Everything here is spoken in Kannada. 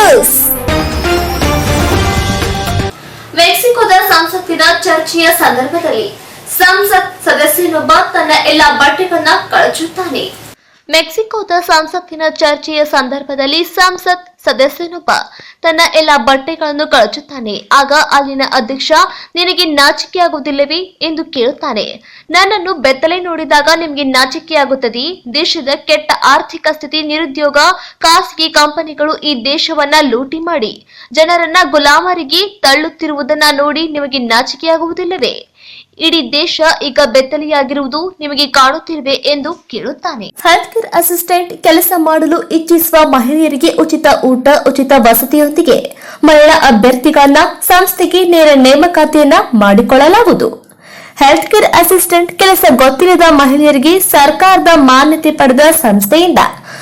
ನ್ಯೂಸ್ ಮೆಕ್ಸಿಕೋದ ಸಂಸತ್ತಿನ ಚರ್ಚೆಯ ಸಂದರ್ಭದಲ್ಲಿ ಸಂಸತ್ ಸದಸ್ಯನೊಬ್ಬ ತನ್ನ ಎಲ್ಲ ಬಟ್ಟೆಗಳನ್ನ ಕಳಚುತ್ತಾನೆ. ಮೆಕ್ಸಿಕೋದ ಸಂಸತ್ತಿನ ಚರ್ಚೆಯ ಸಂದರ್ಭದಲ್ಲಿ ಸಂಸತ್ ಸದಸ್ಯನೊಬ್ಬ. ತನ್ನ ಎಲ್ಲ ಬಟ್ಟೆಗಳನ್ನು ಕಳಚುತ್ತಾನೆ. ಆಗ ಅಲ್ಲಿನ ಅಧ್ಯಕ್ಷ, ನಿನಗೆ ನಾಚಿಕೆಯಾಗುವುದಿಲ್ಲವೇ ಎಂದು ಕೇಳುತ್ತಾನೆ. ನನ್ನನ್ನು ಬೆತ್ತಲೆ ನೋಡಿದಾಗ ನಿಮಗೆ ನಾಚಿಕೆಯಾಗುತ್ತದೆ ದೇಶದ ಕೆಟ್ಟ ಆರ್ಥಿಕ ಸ್ಥಿತಿ, ನಿರುದ್ಯೋಗ, ಖಾಸಗಿ ಕಂಪನಿಗಳು ಈ ದೇಶವನ್ನ ಲೂಟಿ ಮಾಡಿ. ಜನರನ್ನ ಗುಲಾಮರಿಗೆ ತಳ್ಳುತ್ತಿರುವುದನ್ನ ನೋಡಿ ನಿಮಗೆ ನಾಚಿಕೆಯಾಗುವುದಿಲ್ಲವೇ? ಇಡೀ ದೇಶ ಈಗ ಬೆತ್ತಲೆಯಾಗಿರುವುದು ನಿಮಗೆ ಕಾಣುತ್ತಿರುವೆ ಎಂದು ಕೇಳುತ್ತಾನೆ. ಹೆಲ್ತ್ ಕೇರ್ ಅಸಿಸ್ಟೆಂಟ್ ಕೆಲಸ ಮಾಡಲು ಇಚ್ಛಿಸುವ ಮಹಿಳೆಯರಿಗೆ ಉಚಿತ ಊಟ, ಉಚಿತ ವಸತಿಯೊಂದಿಗೆ ಮಹಿಳಾ ಅಭ್ಯರ್ಥಿಗಳನ್ನ ಸಂಸ್ಥೆಗೆ ನೇರ ನೇಮಕಾತಿಯನ್ನ ಮಾಡಿಕೊಳ್ಳಲಾಗುವುದು. ಹೆಲ್ತ್ ಕೇರ್ ಅಸಿಸ್ಟೆಂಟ್ ಕೆಲಸ ಗೊತ್ತಿಲ್ಲದ ಮಹಿಳೆಯರಿಗೆ ಸರ್ಕಾರದ ಮಾನ್ಯತೆ ಪಡೆದ ಸಂಸ್ಥೆಯಿಂದ